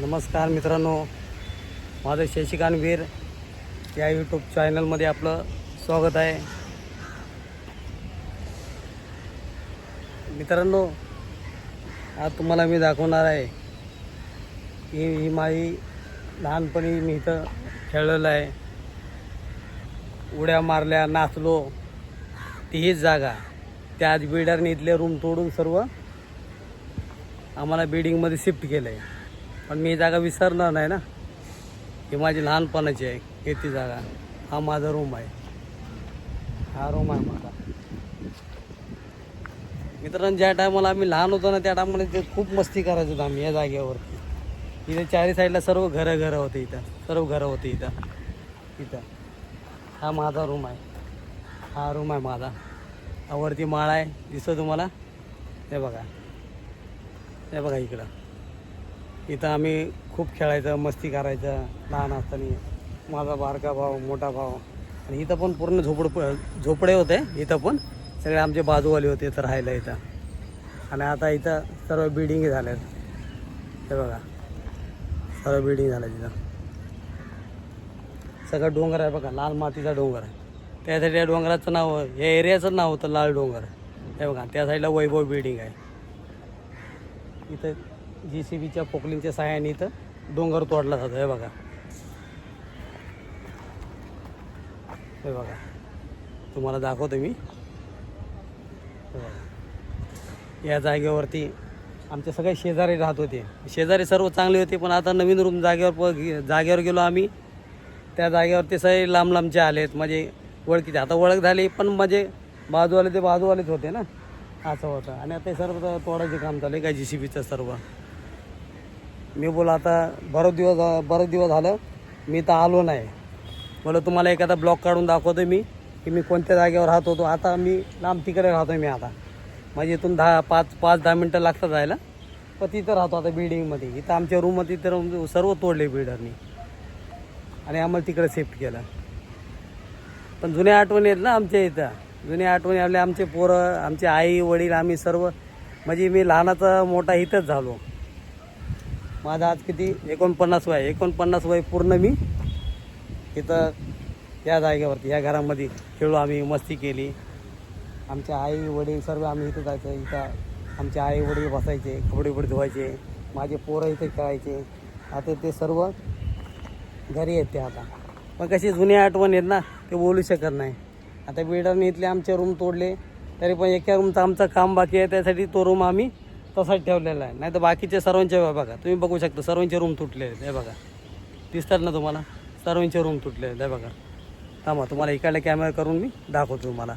नमस्कार मित्रांनो. माझं शशिकांत वीर या यूट्यूब चॅनलमध्ये आपलं स्वागत आहे. मित्रांनो आज तुम्हाला मी दाखवणार आहे ही ही माई लहानपणी मी इथं खेळलेलं आहे. उड्या मारल्या नाचलो ती हीच जागा. त्या आज बिल्डरने इथले रूम तोडून सर्व आम्हाला बिल्डिंगमध्ये शिफ्ट केलं आहे पण मी जागा विसरणार नाही ना. ही माझी लहानपणाची आहे. हे ती जागा. हा माझा रूम आहे. हा रूम आहे माझा. मित्रांनो ज्या टायमाला आम्ही लहान होतो ना त्या टायमाला ते खूप मस्ती करायचो आम्ही या जागेवरती. इथे चारी साईडला सर्व घरं घरं होते इथं. सर्व घरं होते इथं. इथं. हा माझा रूम आहे. हा रूम आहे माझा. हा वरती माळ आहे. दिसतो तुम्हाला? हे बघा. हे बघा इकडं. इथं आम्ही खूप खेळायचं मस्ती करायचं लहान असताना. माझा बारका भाऊ मोठा भाऊ. आणि इथं पण पूर्ण झोपड झोपडे होते इथं पण. सगळे आमचे बाजूवाले होते इथं राहायला इथं. आणि आता इथं सर्व बिल्डिंग झाल्या हे बघा. सर्व बिल्डिंग झाल्या तिथं सगळं डोंगर आहे बघा लाल मातीचा डोंगर आहे. त्यासाठी या डोंगराचं नाव या एरियाचं नाव होतं लाल डोंगर. हे बघा त्या साईडला वैभव बिल्डिंग आहे. इथं जी सी बीच्या पोकलिंगच्या सहाय्याने इथं डोंगर तोडला जातो. हे बघा. हे बघा. तुम्हाला दाखवतो मी. या जागेवरती आमचे सगळे शेजारी राहत होते. शेजारी सर्व चांगले होते पण आता नवीन रूम जागेवर प जागेवर गेलो आम्ही. त्या जागेवरती सगळे लांब लांबचे आलेत. म्हणजे ओळखीचे. आता ओळख झाली पण म्हणजे बाजूवाले ते बाजूवालेच होते ना. असं होतं. आणि आता सर्व तोडायचे काम चालू आहे काय जी सी बीचं सर्व? मी बोला आता बरेच दिवस झा- बरेच दिवस झालं मी तर आलो नाही. मला तुम्हाला एखादा ब्लॉक काढून दाखवतो मी की मी कोणत्या जागेवर राहत होतो. आता मी लांब तिकडे राहतो मी आता. म्हणजे इथून दहा पाच पाच दहा मिनटं लागतात जायला. पण तिथं राहतो आता बिल्डिंगमध्ये इथं आमच्या रूममध्ये तर सर्व तोडले बिल्डरनी आणि आम्हाला तिकडे शिफ्ट केलं. पण जुन्या आठवणी आहेत ना आमच्या इथं. जुन्या आठवणी आपल्या आमचे पोरं आमचे आई वडील आम्ही सर्व म्हणजे मी लहानाचा मोठा इथंच झालो. माझा आज किती? एकोणपन्नास वय एकोणपन्नास वय पूर्ण मी इथं या जागेवरती या घरामध्ये खेळलो आम्ही मस्ती केली. आमच्या आई वडील सर्व आम्ही इथं जायचं. इथं आमचे आई वडील बसायचे कपडे उपडे धुवायचे माझे पोरं इथे खेळायचे. आता ते सर्व घरी आहेत ते आता. पण कशी जुनी आठवण आहेत ना ते बोलू शकत नाही. आता बिल्डरने इथले आमचे रूम तोडले तरी पण एका रूमचं आमचं काम बाकी आहे त्यासाठी तो रूम आम्ही तसाच ठेवलेला आहे. नाही तर बाकीचे सर्वांचे बघा तुम्ही बघू शकता सर्वांचे रूम तुटले आहेत. हे बघा. दिसतात ना तुम्हाला? सर्वांचे रूम तुटले आहेत. हे बघा. थांबा तुम्हाला इकडले कॅमेरा करून मी दाखवतो तुम्हाला.